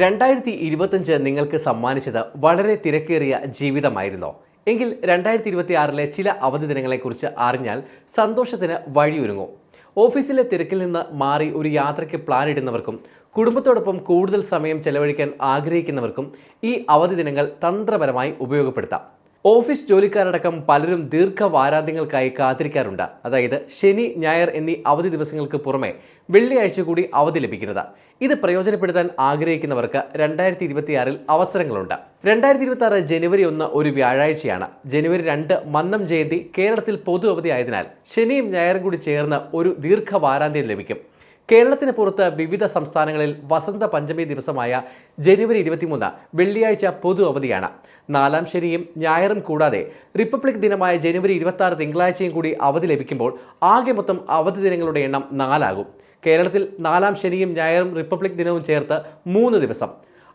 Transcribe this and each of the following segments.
രണ്ടായിരത്തി ഇരുപത്തഞ്ച് നിങ്ങൾക്ക് സമ്മാനിച്ചത് വളരെ തിരക്കേറിയ ജീവിതമായിരുന്നോ. എങ്കിൽ രണ്ടായിരത്തി ഇരുപത്തി ആറിലെ ചില അവധി ദിനങ്ങളെക്കുറിച്ച് അറിഞ്ഞാൽ സന്തോഷത്തിന് വഴിയൊരുങ്ങും. ഓഫീസിലെ തിരക്കിൽ നിന്ന് മാറി ഒരു യാത്രയ്ക്ക് പ്ലാൻ ഇടുന്നവർക്കും കുടുംബത്തോടൊപ്പം കൂടുതൽ സമയം ചെലവഴിക്കാൻ ആഗ്രഹിക്കുന്നവർക്കും ഈ അവധി ദിനങ്ങൾ തന്ത്രപരമായി ഉപയോഗപ്പെടുത്താം. ഓഫീസ് ജോലിക്കാരടക്കം പലരും ദീർഘ വാരാന്ത്യങ്ങൾക്കായി കാത്തിരിക്കാറുണ്ട്. അതായത് ശനി ഞായർ എന്നീ അവധി ദിവസങ്ങൾക്ക് പുറമെ വെള്ളിയാഴ്ച കൂടി അവധി ലഭിക്കുന്നത്. ഇത് പ്രയോജനപ്പെടുത്താൻ ആഗ്രഹിക്കുന്നവർക്ക് രണ്ടായിരത്തി ഇരുപത്തിയാറിൽ അവസരങ്ങളുണ്ട്. രണ്ടായിരത്തി ഇരുപത്തി ആറ് ജനുവരി ഒന്ന് ഒരു വ്യാഴാഴ്ചയാണ്. ജനുവരി രണ്ട് മന്നം ജയന്തി കേരളത്തിൽ പൊതു അവധി ആയതിനാൽ ശനിയും ഞായറും കൂടി ചേർന്ന് ഒരു ദീർഘ വാരാന്ത്യം ലഭിക്കും. കേരളത്തിന് പുറത്ത് വിവിധ സംസ്ഥാനങ്ങളിൽ വസന്ത പഞ്ചമി ദിവസമായ ജനുവരി ഇരുപത്തിമൂന്ന് വെള്ളിയാഴ്ച പൊതു അവധിയാണ്. നാലാം ശനിയും ഞായറും കൂടാതെ റിപ്പബ്ലിക് ദിനമായ ജനുവരി ഇരുപത്തി ആറ് തിങ്കളാഴ്ചയും കൂടി അവധി ലഭിക്കുമ്പോൾ ആകെ മൊത്തം അവധി ദിനങ്ങളുടെ എണ്ണം നാലാകും. കേരളത്തിൽ നാലാം ശനിയും ഞായറും റിപ്പബ്ലിക് ദിനവും ചേർത്ത് മൂന്ന് ദിവസം.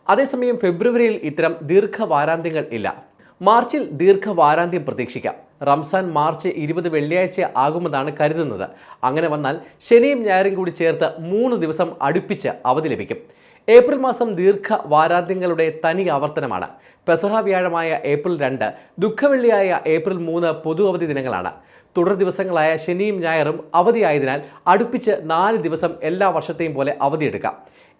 അതേസമയം ഫെബ്രുവരിയിൽ ഇത്തരം ദീർഘ വാരാന്ത്യങ്ങൾ ഇല്ല. മാർച്ചിൽ ദീർഘ വാരാന്ത്യം പ്രതീക്ഷിക്കാം. റംസാൻ മാർച്ച് ഇരുപത് വെള്ളിയാഴ്ച ആകുമെന്നാണ് കരുതുന്നത്. അങ്ങനെ വന്നാൽ ശനിയും ഞായറും കൂടി ചേർത്ത് മൂന്ന് ദിവസം അടുപ്പിച്ച് അവധി ലഭിക്കും. ഏപ്രിൽ മാസം ദീർഘ വാരാന്ത്യങ്ങളുടെ തനി ആവർത്തനമാണ്. പെസഹ വ്യാഴമായ ഏപ്രിൽ രണ്ട് ദുഃഖവെള്ളിയായ ഏപ്രിൽ മൂന്ന് പൊതു അവധി ദിനങ്ങളാണ്. തുടർ ദിവസങ്ങളായ ശനിയും ഞായറും അവധിയായതിനാൽ അടുപ്പിച്ച് നാല് ദിവസം എല്ലാ വർഷത്തെയും പോലെ അവധിയെടുക്കാം.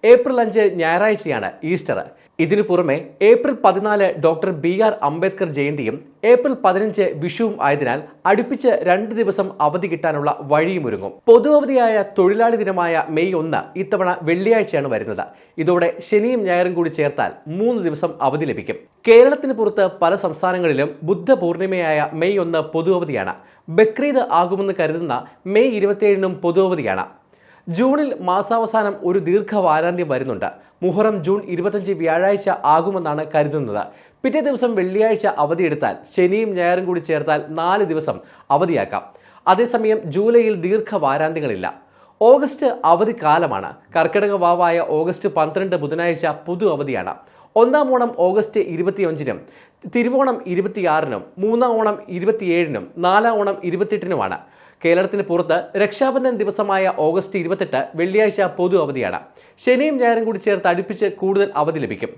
ഏപ്രിൽ അഞ്ച് ഞായറാഴ്ചയാണ് ഈസ്റ്റർ. ഇതിനു പുറമെ ഏപ്രിൽ പതിനാല് ഡോക്ടർ ബി ആർ അംബേദ്കർ ജയന്തിയും ഏപ്രിൽ പതിനഞ്ച് വിഷുവും ആയതിനാൽ അടുപ്പിച്ച് രണ്ട് ദിവസം അവധി കിട്ടാനുള്ള വഴിയുമൊരുങ്ങും. പൊതു അവധിയായ തൊഴിലാളി ദിനമായ മെയ് ഒന്ന് ഇത്തവണ വെള്ളിയാഴ്ചയാണ് വരുന്നത്. ഇതോടെ ശനിയും ഞായറും കൂടി ചേർത്താൽ മൂന്ന് ദിവസം അവധി ലഭിക്കും. കേരളത്തിന് പുറത്ത് പല സംസ്ഥാനങ്ങളിലും ബുദ്ധ പൂർണിമയായ മെയ് ഒന്ന് പൊതു അവധിയാണ് ബക്രീദ് ആകുമെന്ന് കരുതുന്ന മെയ് ഇരുപത്തിയേഴിനും പൊതു അവധിയാണ് ജൂണിൽ മാസാവസാനം ഒരു ദീർഘ വാരാന്ത്യം വരുന്നുണ്ട്. മുഹറം ജൂൺ ഇരുപത്തഞ്ച് വ്യാഴാഴ്ച ആകുമെന്നാണ് കരുതുന്നത്. പിറ്റേ ദിവസം വെള്ളിയാഴ്ച അവധിയെടുത്താൽ ശനിയും ഞായറും കൂടി ചേർത്താൽ നാല് ദിവസം അവധിയാക്കാം. അതേസമയം ജൂലൈയിൽ ദീർഘ വാരാന്ത്യങ്ങളില്ല ഓഗസ്റ്റ് അവധി കാലമാണ് കർക്കിടക വാവായ ഓഗസ്റ്റ് പന്ത്രണ്ട് ബുധനാഴ്ച പുതു അവധിയാണ്. ഒന്നാം ഓണം ഓഗസ്റ്റ് ഇരുപത്തിയഞ്ചിനും തിരുവോണം ഇരുപത്തിയാറിനും മൂന്നാം ഓണം ഇരുപത്തിയേഴിനും നാലാം ഓണം ഇരുപത്തിയെട്ടിനുമാണ്. കേരളത്തിന് പുറത്ത് രക്ഷാബന്ധൻ ദിവസമായ ഓഗസ്റ്റ് ഇരുപത്തെട്ട് വെള്ളിയാഴ്ച പൊതു അവധിയാണ്. ശനിയും ഞായറും കൂടി ചേർത്ത് അടുപ്പിച്ച് കൂടുതൽ അവധി ലഭിക്കും.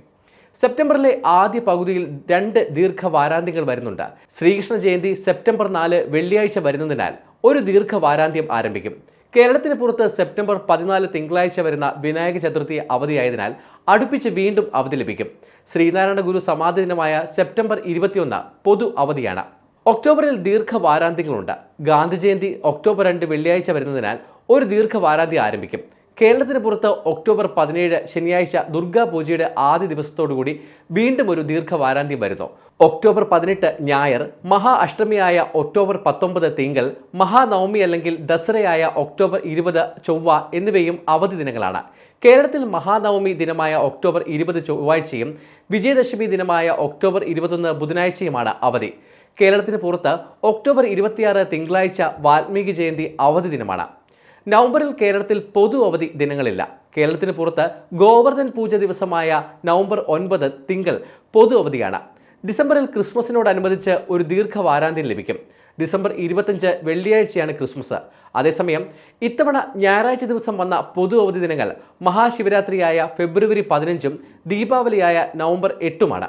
സെപ്റ്റംബറിലെ ആദ്യ പകുതിയിൽ രണ്ട് ദീർഘ വാരാന്ത്യങ്ങൾ വരുന്നുണ്ട്. ശ്രീകൃഷ്ണ ജയന്തി സെപ്റ്റംബർ നാല് വെള്ളിയാഴ്ച വരുന്നതിനാൽ ഒരു ദീർഘ വാരാന്ത്യം ആരംഭിക്കും. കേരളത്തിന് പുറത്ത് സെപ്റ്റംബർ പതിനാല് തിങ്കളാഴ്ച വരുന്ന വിനായക ചതുർത്ഥി അവധിയായതിനാൽ അടുപ്പിച്ച് വീണ്ടും അവധി ലഭിക്കും. ശ്രീനാരായണ ഗുരു സമാധി ദിനമായ സെപ്റ്റംബർ ഇരുപത്തിയൊന്ന് പൊതു അവധിയാണ്. ഒക്ടോബറിൽ ദീർഘ വാരാന്ത്യങ്ങളുണ്ട് ഗാന്ധി ജയന്തി ഒക്ടോബർ രണ്ട് വെള്ളിയാഴ്ച വരുന്നതിനാൽ ഒരു ദീർഘ വാരാന്ത്യം ആരംഭിക്കും. കേരളത്തിന് പുറത്ത് ഒക്ടോബർ പതിനേഴ് ശനിയാഴ്ച ദുർഗാ പൂജയുടെ ആദ്യ ദിവസത്തോടുകൂടി വീണ്ടും ഒരു ദീർഘ വാരാന്ത്യം വരുന്നു. ഒക്ടോബർ പതിനെട്ട് ഞായർ മഹാ അഷ്ടമിയായ ഒക്ടോബർ പത്തൊമ്പത് തിങ്കൾ മഹാനവമി അല്ലെങ്കിൽ ദസറയായ ഒക്ടോബർ ഇരുപത് ചൊവ്വ എന്നിവയും അവധി ദിനങ്ങളാണ്. കേരളത്തിൽ മഹാനവമി ദിനമായ ഒക്ടോബർ ഇരുപത് ചൊവ്വാഴ്ചയും വിജയദശമി ദിനമായ ഒക്ടോബർ ഇരുപത്തൊന്ന് ബുധനാഴ്ചയുമാണ് അവധി. കേരളത്തിന് പുറത്ത് ഒക്ടോബർ ഇരുപത്തിയാറ് തിങ്കളാഴ്ച വാൽമീകി ജയന്തി അവധി ദിനമാണ്. നവംബറിൽ കേരളത്തിൽ പൊതു അവധി ദിനങ്ങളില്ല. കേരളത്തിന് പുറത്ത് ഗോവർദ്ധൻ പൂജ ദിവസമായ നവംബർ ഒൻപത് തിങ്കൾ പൊതു അവധിയാണ്. ഡിസംബറിൽ ക്രിസ്മസിനോടനുബന്ധിച്ച് ഒരു ദീർഘ വാരാന്ത്യം ലഭിക്കും. ഡിസംബർ ഇരുപത്തഞ്ച് വെള്ളിയാഴ്ചയാണ് ക്രിസ്മസ്. അതേസമയം ഇത്തവണ ഞായറാഴ്ച ദിവസം വന്ന പൊതു അവധി ദിനങ്ങൾ മഹാശിവരാത്രിയായ ഫെബ്രുവരി പതിനഞ്ചും ദീപാവലിയായ നവംബർ എട്ടുമാണ്.